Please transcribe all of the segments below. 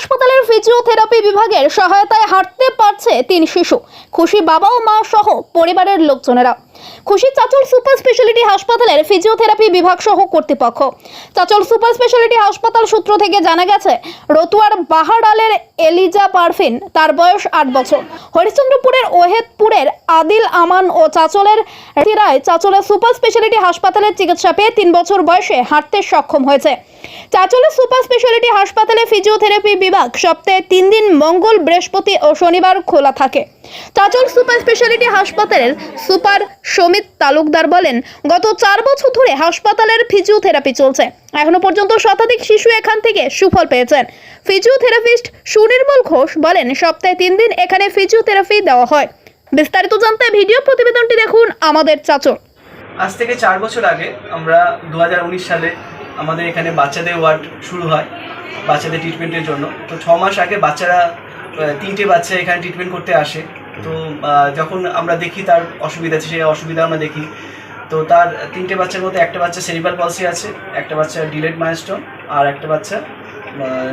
হাসপাতালের ফিজিওথেরাপি বিভাগের সহায়তায় হাঁটতে পারছে তিন শিশু। খুশি বাবা ও মা সহ পরিবারের লোকজনেরা। খুশি চাচল সুপার স্পেশালিটি হাসপাতালের ফিজিওথেরাপি বিভাগ সহ কর্তৃপক্ষ। চাচল সুপার স্পেশালিটি হাসপাতাল সূত্র থেকে জানা গেছে, রতুয়ার বাহারালের এলিজা পারফিন তার বয়স আট বছর। হরিশ্চন্দ্রপুরের ওহেদপুরের আদিল আমান ও চাচলের রায় চাচলের সুপার স্পেশালিটি হাসপাতালের চিকিৎসা পেয়ে তিন বছর বয়সে হাঁটতে সক্ষম হয়েছে। চাচলের সুপার স্পেশালিটি হাসপাতালে ফিজিওথেরাপি বিভাগ সপ্তাহে তিন দিন মঙ্গল, বৃহস্পতি ও শনিবার খোলা থাকে। চাচল সুপার স্পেশালিটি হাসপাতালের সুপার সমিত তালুকদার বলেন, গত চার বছর ধরে হাসপাতালের ফিজিওথেরাপি চলছে। এখনও পর্যন্ত শতাধিক শিশু এখান থেকে সুফল পেয়েছেন। ফিজিওথেরাপিস্ট সুনির্মল ঘোষ বলেন, সপ্তাহে তিন দিন এখানে ফিজিওথেরাপি দেওয়া হয়। বিস্তারিত জানতে ভিডিও প্রতিবেদনটি দেখুন আমাদের চাচল আজ থেকে চার বছর আগে আমরা দু হাজার উনিশ সালে আমাদের এখানে বাচ্চাদের ওয়ার্ড শুরু হয়, বাচ্চাদের ট্রিটমেন্টের জন্য। তো ছ মাস আগে বাচ্চারা তিনটে বাচ্চা এখানে ট্রিটমেন্ট করতে আসে। তো যখন আমরা দেখি তার অসুবিধা আছে সেই অসুবিধা আমরা দেখি। তো তার তিনটে বাচ্চার মধ্যে একটা বাচ্চা সেরিবাল পলসি আছে, একটা বাচ্চা ডিলেট মাইলস্টোন আর একটা বাচ্চা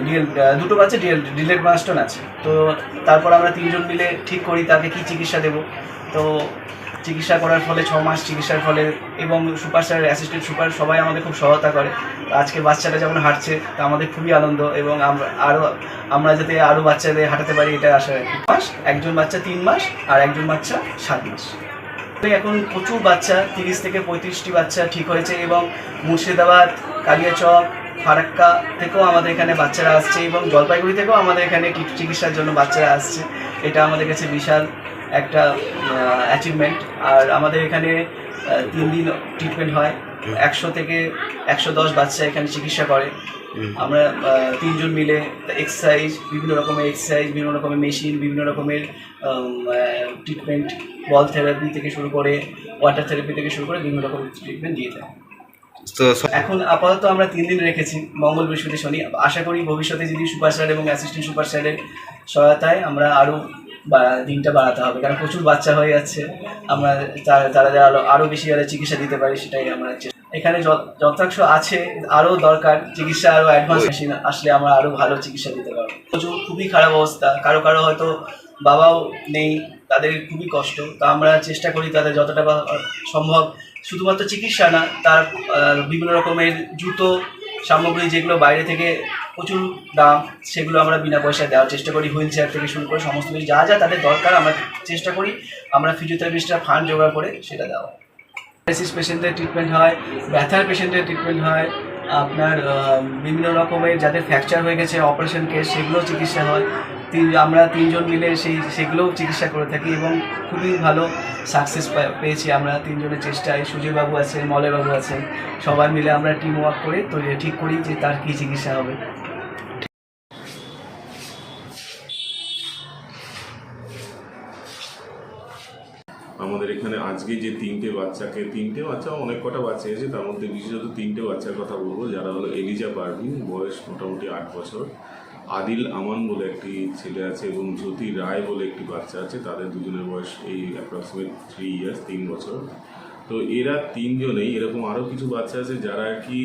ডিএল দুটো বাচ্চা ডিএল ডিলেট মাইলস্টোন আছে। তো তারপর আমরা তিনজন মিলে ঠিক করি তাকে কী চিকিৎসা দেবো। তো চিকিৎসা করার ফলে ছ মাস চিকিৎসার ফলে এবং সুপার স্টার অ্যাসিস্ট্যান্ট সুপার সবাই আমাদের খুব সহায়তা করে। আজকে বাচ্চাটা যেমন হাঁটছে, তা আমাদের খুবই আনন্দ এবং আমরা আরও আমরা যাতে আরও বাচ্চাদের হাঁটাতে পারি, এটা আশা রাখি। মাস, একজন বাচ্চা তিন মাস আর একজন বাচ্চা সাত মাস। এখন প্রচুর বাচ্চা, তিরিশ থেকে পঁয়ত্রিশটি বাচ্চা ঠিক হয়েছে এবং মুর্শিদাবাদ, কালিয়াচক, ফারাক্কা থেকেও আমাদের এখানে বাচ্চারা আসছে এবং জলপাইগুড়ি থেকেও আমাদের এখানে চিকিৎসার জন্য বাচ্চারা আসছে। এটা আমাদের কাছে বিশাল একটা অ্যাচিভমেন্ট আর আমাদের এখানে তিন দিন ট্রিটমেন্ট হয়। একশো থেকে একশো দশ বাচ্চা এখানে চিকিৎসা করে। আমরা তিনজন মিলে এক্সারসাইজ বিভিন্ন রকমের এক্সারসাইজ বিভিন্ন রকমের মেশিন বিভিন্ন রকমের ট্রিটমেন্ট বল থেরাপি থেকে শুরু করে ওয়াটার থেরাপি থেকে শুরু করে বিভিন্ন রকমের ট্রিটমেন্ট দিয়ে থাকি। তো এখন আপাতত আমরা তিন দিন রেখেছি মঙ্গল বৃহস্পতি শনি। আশা করি ভবিষ্যতে যদি সুপার স্টার এবং অ্যাসিস্ট্যান্ট সুপার স্টারের সহায়তায় আমরা আরও দিনটা বাড়াতে হবে। কারণ প্রচুর বাচ্চা হয়ে যাচ্ছে। আমরা তারা তারা যারা আরও বেশি যারা চিকিৎসা দিতে পারি সেটাই আমরা এখানে যথাংশ আছে আরও দরকার চিকিৎসা আরও অ্যাডভান্স মেশিন আসলে আমরা আরও ভালো চিকিৎসা দিতে পারব। প্রচুর খুবই খারাপ অবস্থা। কারও কারও হয়তো বাবাও নেই তাদের খুবই কষ্ট। তো আমরা চেষ্টা করি তাদের যতটা বা- সম্ভব শুধুমাত্র চিকিৎসা না তার বিভিন্ন রকমের জুতো সামগ্রী যেগুলো বাইরে থেকে প্রচুর দাম, সেগুলো আমরা বিনা পয়সায় দেওয়ার চেষ্টা করি, হুইল চেয়ার থেকে শুরু করে সমস্ত কিছু, যা যা তাদের দরকার আমরা চেষ্টা করি, আমরা ফিজিওথেরাপিস্টরা ফান্ড জোগাড় করে সেটা দেওয়া। ডায়ালিসিস পেশেন্টের ট্রিটমেন্ট হয়, ব্যথার পেশেন্টের ট্রিটমেন্ট হয়, আপনার বিভিন্ন রকমের যাদের ফ্র্যাকচার হয়ে গেছে অপারেশন কেস সেগুলোও চিকিৎসা হয়। তিন, আমরা তিনজন মিলে সেই, সেগুলোও চিকিৎসা করে থাকি এবং খুবই ভালো সাকসেস পেয়েছি আমরা তিনজনের চেষ্টায়। সুজয়বাবু আছেন, মলয়বাবু আছেন, সবাই মিলে আমরা টিম ওয়ার্ক করে তো ঠিক করি যে তার কী চিকিৎসা হবে। আমাদের এখানে আজকে যে তিনটে বাচ্চাকে, তিনটে বাচ্চা অনেক কটা বাচ্চা আছে, তার মধ্যে বিশেষত তিনটে বাচ্চার কথা বলব, যারা হলো এলিজা পারভিন বয়স মোটামুটি আট বছর, আদিল আমান বলে একটি ছেলে আছে এবং জ্যোতি রায় বলে একটি বাচ্চা আছে, তাদের দুজনের বয়স এই অ্যাপ্রক্সিমেট থ্রি ইয়ার্স তিন বছর। তো এরা তিনজনেই, এরকম আরও কিছু বাচ্চা আছে যারা কি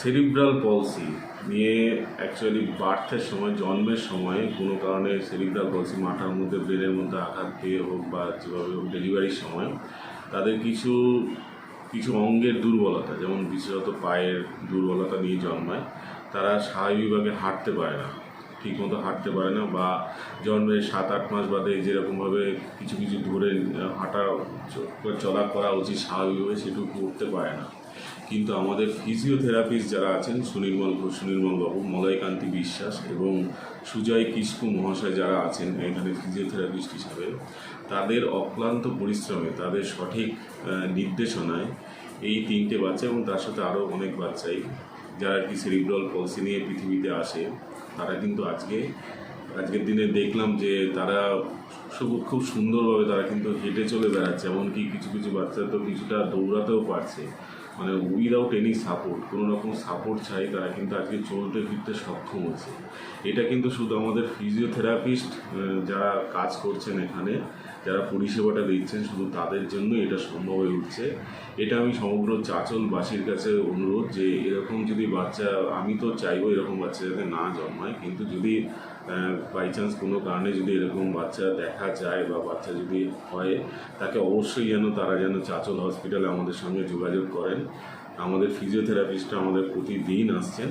সেরিব্রাল পলসি নিয়ে অ্যাকচুয়ালি বার্থের সময়, জন্মের সময় কোনো কারণে সেরিব্রাল পলসি মাথার মধ্যে ব্রেনের মধ্যে আঘাত পেয়ে হোক বা যেভাবে হোক ডেলিভারির সময়, তাদের কিছু কিছু অঙ্গের দুর্বলতা, যেমন বিশেষত পায়ের দুর্বলতা নিয়ে জন্মায়, তারা স্বাভাবিকভাবে হাঁটতে পারে না, ঠিকমতো হাঁটতে পারে না বা জন্মের সাত, আট মাস বাদে যেরকমভাবে কিছু কিছু ধরে হাঁটা, চলা করা উচিত স্বাভাবিকভাবে সেটুকু করতে পারে না। কিন্তু আমাদের ফিজিওথেরাপিস্ট যারা আছেন, সুনির্মল ঘোষ সুনির্মল বাবু মলয়কান্তি বিশ্বাস এবং সুজয় কিস্কু মহাশয় যারা আছেন, এখানে ফিজিওথেরাপিস্ট হিসাবে, তাদের অক্লান্ত পরিশ্রমে, তাদের সঠিক নির্দেশনায় এই তিনটে বাচ্চা এবং তার সাথে আরও অনেক বাচ্চাই, যারা কি সেরিব্রাল পলসি নিয়ে পৃথিবীতে আসে, তারা কিন্তু আজকে, আজকের দিনে দেখলাম যে তারা সব, খুব সুন্দরভাবে তারা কিন্তু হেঁটে চলে বেড়াচ্ছে, এমনকি কিছু কিছু বাচ্চা তো কিছুটা দৌড়াতেও পারছে। মানে উইদাউট এনি সাপোর্ট কোনো রকম সাপোর্ট চাই তারা, কিন্তু আজকে চলতে ফিরতে সক্ষম হচ্ছে এটা কিন্তু শুধু আমাদের ফিজিওথেরাপিস্ট যারা কাজ করছেন এখানে, যারা পরিষেবাটা দিচ্ছেন, শুধু তাদের জন্য এটা সম্ভব হয়ে উঠছে। এটা আমি সমগ্র চাচলবাসীর কাছে অনুরোধ যে, এরকম যদি বাচ্চা, আমি তো চাইব এরকম বাচ্চা যাতে না জন্মায়, কিন্তু যদি বাই চান্স কোনো কারণে যদি এরকম বাচ্চা দেখা যায় বা বাচ্চা যদি হয়, তাকে অবশ্যই যেন তারা যেন চাচল হসপিটালে আমাদের সঙ্গে যোগাযোগ করেন। আমাদের ফিজিওথেরাপিস্টরা আমাদের প্রতিদিন আসছেন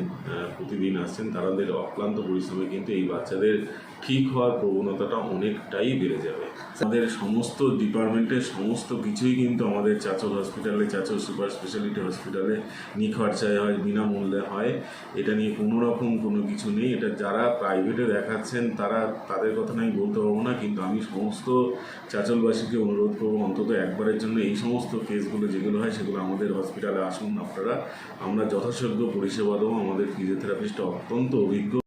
প্রতিদিন আসছেন। তাদের অক্লান্ত পরিশ্রমে কিন্তু এই বাচ্চাদের ঠিক হওয়ার প্রবণতাটা অনেকটাই বেড়ে যাবে। আমাদের সমস্ত ডিপার্টমেন্টের সমস্ত কিছুই কিন্তু আমাদের চাচল হসপিটালে চাচল সুপার স্পেশালিটি হসপিটালে নিখরচায় হয়, বিনামূল্যে হয়। এটা নিয়ে কোনো রকম কোনো কিছু নেই। এটা যারা প্রাইভেটে দেখাচ্ছেন, তারা তাদের কথা আমি বলতে পারব না, কিন্তু আমি সমস্ত চাচলবাসীকে অনুরোধ করব অন্তত একবারের জন্য এই সমস্ত কেসগুলো যেগুলো হয়, সেগুলো আমাদের হসপিটালে আসুন আপনারা। আমরা যথাসাধ্য পরিষেবা দেবো। আমাদের ফিজিওথেরাপিস্ট অত্যন্ত অভিজ্ঞ।